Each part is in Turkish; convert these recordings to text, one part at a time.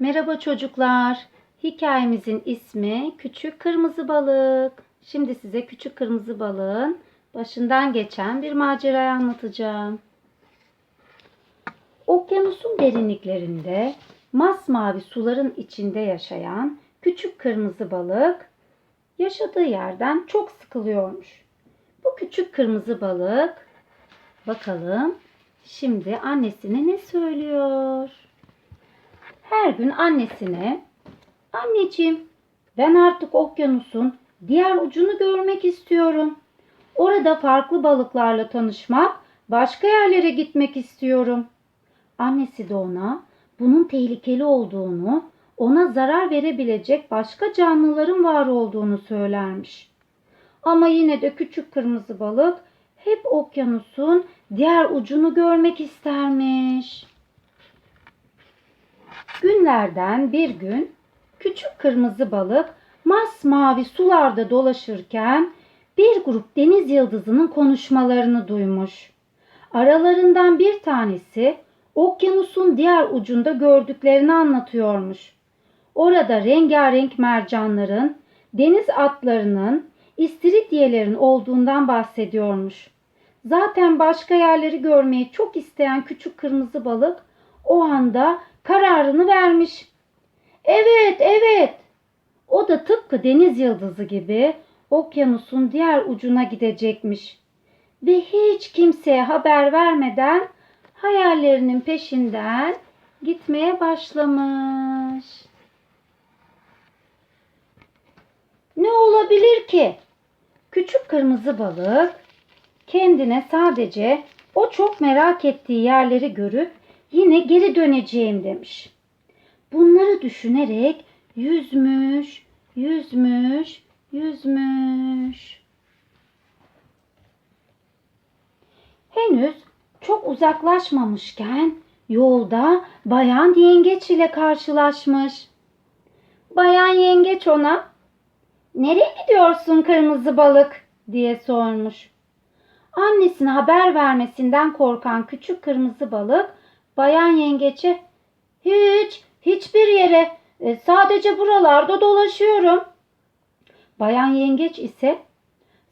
Merhaba çocuklar. Hikayemizin ismi Küçük Kırmızı Balık. Şimdi size Küçük Kırmızı Balığın başından geçen bir macerayı anlatacağım. Okyanusun derinliklerinde masmavi suların içinde yaşayan küçük kırmızı balık yaşadığı yerden çok sıkılıyormuş. Bu küçük kırmızı balık bakalım şimdi annesine ne söylüyor? Her gün annesine anneciğim ben artık okyanusun diğer ucunu görmek istiyorum. Orada farklı balıklarla tanışmak, başka yerlere gitmek istiyorum. Annesi de ona bunun tehlikeli olduğunu, ona zarar verebilecek başka canlıların var olduğunu söylermiş. Ama yine de küçük kırmızı balık hep okyanusun diğer ucunu görmek istermiş. Günlerden bir gün küçük kırmızı balık masmavi sularda dolaşırken bir grup deniz yıldızının konuşmalarını duymuş. Aralarından bir tanesi okyanusun diğer ucunda gördüklerini anlatıyormuş. Orada rengarenk mercanların, deniz atlarının, istiridyelerin olduğundan bahsediyormuş. Zaten başka yerleri görmeyi çok isteyen küçük kırmızı balık o anda kararını vermiş. Evet, evet. O da tıpkı deniz yıldızı gibi okyanusun diğer ucuna gidecekmiş. Ve hiç kimseye haber vermeden hayallerinin peşinden gitmeye başlamış. Ne olabilir ki? Küçük kırmızı balık kendine sadece o çok merak ettiği yerleri görüp yine geri döneceğim demiş. Bunları düşünerek yüzmüş, yüzmüş, yüzmüş. Henüz çok uzaklaşmamışken yolda bayan yengeç ile karşılaşmış. Bayan yengeç ona "Nereye gidiyorsun kırmızı balık?" diye sormuş. Annesine haber vermesinden korkan küçük kırmızı balık bayan yengeçe "Hiç, hiçbir yere. e, Sadece buralarda dolaşıyorum." Bayan yengeç ise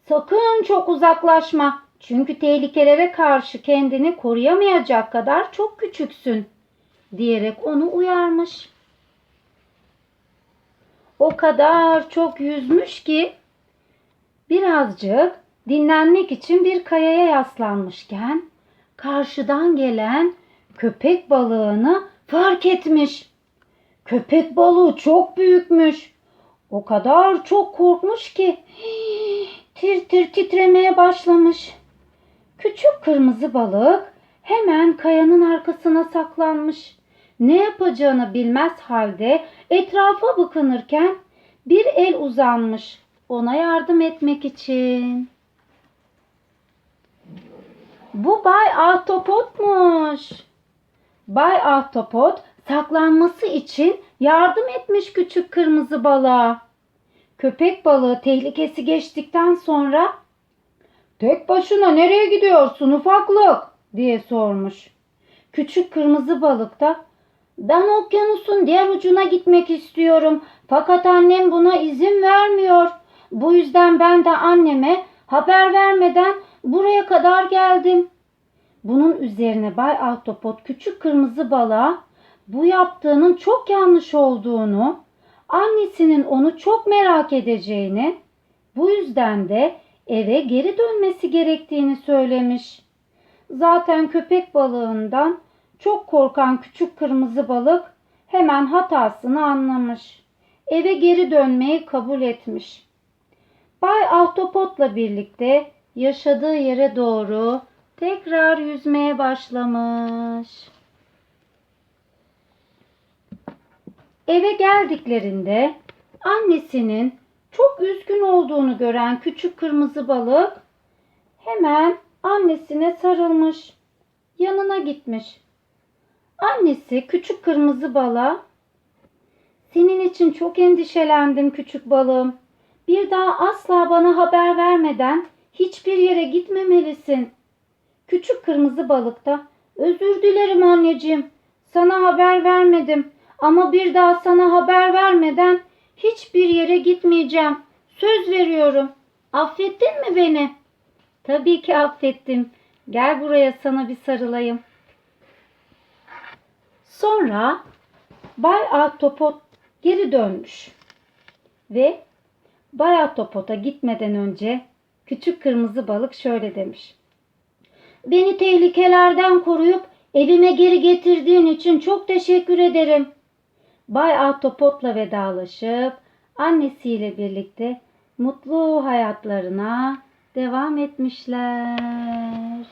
"Sakın çok uzaklaşma. Çünkü tehlikelere karşı kendini koruyamayacak kadar çok küçüksün." diyerek onu uyarmış. O kadar çok yüzmüş ki birazcık dinlenmek için bir kayaya yaslanmışken karşıdan gelen köpek balığını fark etmiş. Köpek balığı çok büyükmüş. O kadar çok korkmuş ki tir tir titremeye başlamış. Küçük kırmızı balık hemen kayanın arkasına saklanmış. Ne yapacağını bilmez halde etrafa bakınırken bir el uzanmış ona yardım etmek için. Bu Bay Ahtapot'muş. Bay Ahtapot saklanması için yardım etmiş küçük kırmızı balığa. Köpek balığı tehlikesi geçtikten sonra "Tek başına nereye gidiyorsun ufaklık?" diye sormuş. Küçük kırmızı balık da "Ben okyanusun diğer ucuna gitmek istiyorum. Fakat annem buna izin vermiyor. Bu yüzden ben de anneme haber vermeden buraya kadar geldim." Bunun üzerine Bay Ahtapot küçük kırmızı balığa bu yaptığının çok yanlış olduğunu, annesinin onu çok merak edeceğini, bu yüzden de eve geri dönmesi gerektiğini söylemiş. Zaten köpek balığından çok korkan küçük kırmızı balık hemen hatasını anlamış. Eve geri dönmeyi kabul etmiş. Bay Ahtapot'la birlikte yaşadığı yere doğru tekrar yüzmeye başlamış. Eve geldiklerinde annesinin çok üzgün olduğunu gören küçük kırmızı balık hemen annesine sarılmış. Yanına gitmiş. Annesi küçük kırmızı balığa senin için çok endişelendim küçük balığım. Bir daha asla bana haber vermeden hiçbir yere gitmemelisin. Küçük kırmızı balık da özür dilerim anneciğim. Sana haber vermedim. Ama bir daha sana haber vermeden hiçbir yere gitmeyeceğim. Söz veriyorum. Affettin mi beni? Tabii ki affettim. Gel buraya sana bir sarılayım. Sonra Bay Ahtapot geri dönmüş. Ve Bay Ahtapot'a gitmeden önce küçük kırmızı balık şöyle demiş. Beni tehlikelerden koruyup evime geri getirdiğin için çok teşekkür ederim. Bay Ahtapot'la vedalaşıp annesiyle birlikte mutlu hayatlarına devam etmişler.